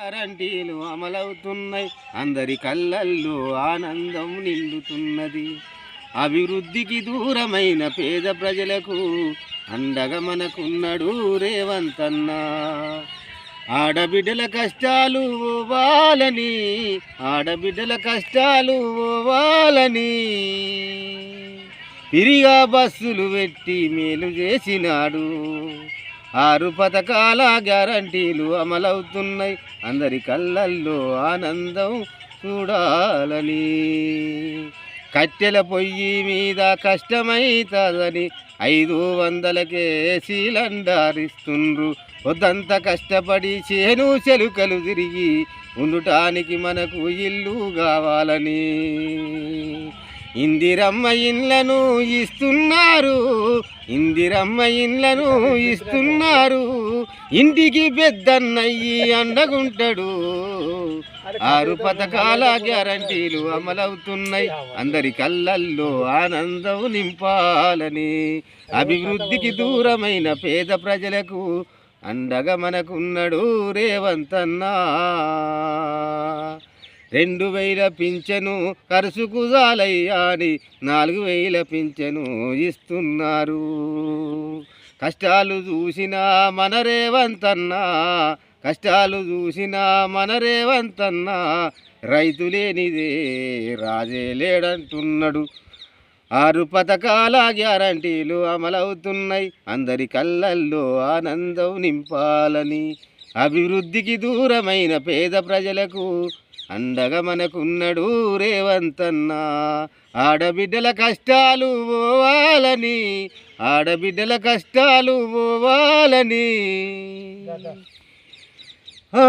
గ్యారంటీలు అమలవుతున్నాయి. అందరి కళ్ళల్లో ఆనందం నిండుతున్నది. అభివృద్ధికి దూరమైన పేద ప్రజలకు అండగా మనకున్నాడు రేవంతన్న. ఆడబిడ్డల కష్టాలు ఓవాలని ఆడబిడ్డల కష్టాలు ఓవాలని. తిరిగా బస్సులు పెట్టి మేలు చేసినాడు. ఆరు పథకాల గ్యారంటీలు అమలవుతున్నాయి. అందరి కళ్ళల్లో ఆనందం చూడాలని. కట్టెల పొయ్యి మీద కష్టమైతుందని ఐదు వందలకే సీలండారిస్తుండ్రు వద్దంత కష్టపడి చేను చెలుకలు తిరిగి ఉండటానికి మనకు ఇల్లు కావాలని. ఇందిరమ్మ ఇండ్లను ఇస్తున్నారు. ఇందిరమ్మ ఇండ్లను ఇస్తున్నారు. ఇంటికి పెద్దన్నయ్యి అండగుంటాడు. ఆరు పథకాల గ్యారంటీలు అమలవుతున్నాయి. అందరి కళ్ళల్లో ఆనందం నింపాలని. అభివృద్ధికి దూరమైన పేద ప్రజలకు అండగా మనకున్నాడు రేవంతన్నా రెండు వేల పింఛను ఖర్చుకు జాలయ్యాని నాలుగు వేల పింఛను ఇస్తున్నారు. కష్టాలు చూసినా మన రేవంతన్నా కష్టాలు చూసినా మన రేవంతన్నా రైతు లేనిదే రాజే లేడంటున్నాడు. ఆరు పథకాల గ్యారంటీలు అమలవుతున్నాయి. అందరి కళ్ళల్లో ఆనందం నింపాలని. అభివృద్ధికి దూరమైన పేద ప్రజలకు అండగా మనకున్నాడు రేవంతన్న. ఆడబిడ్డల కష్టాలు పోవాలని ఆడబిడ్డల కష్టాలు పోవాలని. ఆ